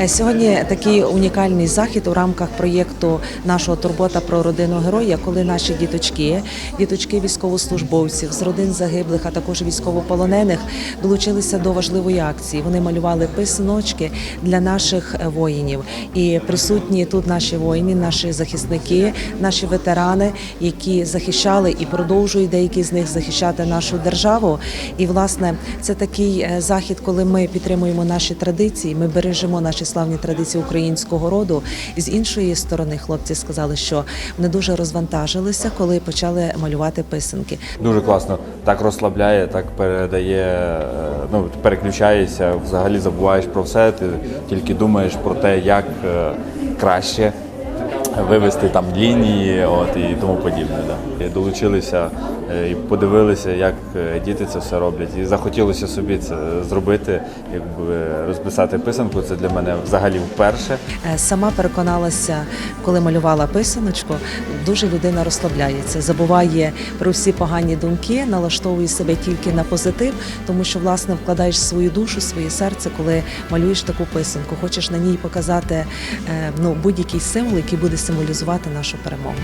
Е, Сьогодні такий унікальний захід у рамках проєкту нашого турбота про родину героя, коли наші діточки, діточки військовослужбовців з родин загиблих, а також військовополонених долучилися до важливої акції. Вони малювали писаночки для наших е, воїнів. І присутні тут наші воїни, наші захисники, наші ветерани, які захищали і продовжують деякі з них захищати нашу державу. І власне це такий е, захід, коли ми підтримуємо наші традиції, ми бережемо наші славні традиції українського роду. З іншої сторони, хлопці сказали, що вони дуже розвантажилися, коли почали малювати писанки. Дуже класно. Так розслабляє, так передає, е, ну переключаєшся, взагалі забуваєш про все. Ти тільки думаєш про те, як е, краще вивести там лінії, от і тому подібне. Да. І долучилися е, і подивилися, як е, діти це все роблять. І захотілося собі це зробити, якби розписати писанку. Це для мене взагалі вперше. Е, Сама переконалася, коли малювала писаночку, дуже людина розслабляється, забуває про всі погані думки, налаштовує себе тільки на позитив, тому що власне вкладаєш свою душу, своє серце, коли малюєш таку писанку. Хочеш на ній показати ну будь-який символ, який буде символізувати нашу перемогу.